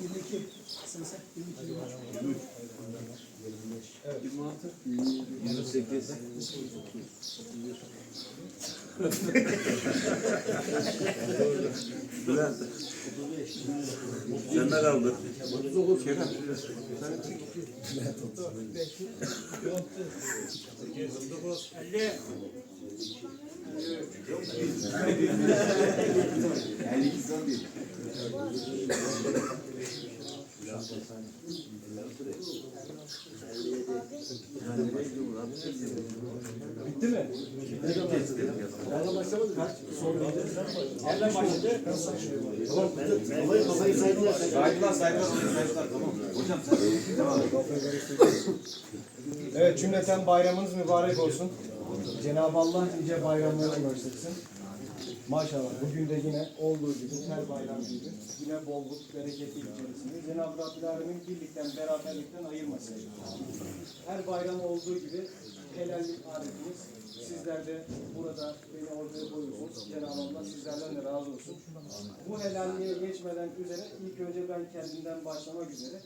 22. Sen sen 22 var. 28. Bülent. Sen de kaldı. Kerem. Bitti mi? Nereden başlamadı? Kaç? Son Nereden başladı? Tamam. Olayı kafayı saydılar. Tamam. Hocam sen. Evet cümleten bayramınız mübarek olsun. Cenab-ı Allah nice bayramlara ulaştırsın. Maşallah bugün de yine olduğu gibi her bayram gibi yine bolluk, bereketli içerisinde Cenab-ı Rabbil Alemin birlikten, beraberlikten ayırmasın. Her bayram olduğu gibi helallik adetimiz. Sizler de burada beni ortaya koyuyorsunuz. Cenab-ı Allah sizlerden de razı olsun. Bu helalliğe geçmeden üzere ilk önce ben kendimden başlamak üzere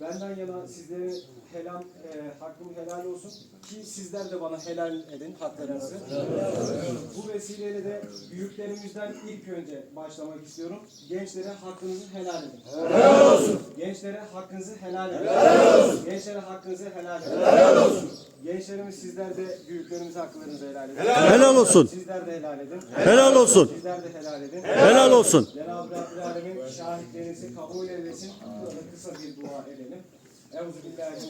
Benden yana sizlere helal, e, hakkım helal olsun ki sizler de bana helal edin haklarınızı. Bu vesileyle de büyüklerimizden ilk önce başlamak istiyorum. Gençlere hakkınızı helal edin. Helal olsun. Gençlere hakkınızı helal edin. Helal olsun. Gençlere hakkınızı helal edin. Helal olsun. Gençlerimiz sizler de büyüklerimize haklarınızı helal edin. Helal olsun. Sizler de helal edin. Helal olsun. Sizler de helal edin. Helal olsun. Cenab-ı Rabbil Alemin şahitlerinizi kabul eylesin. Burada kısa bir dua edelim. Euzu billahi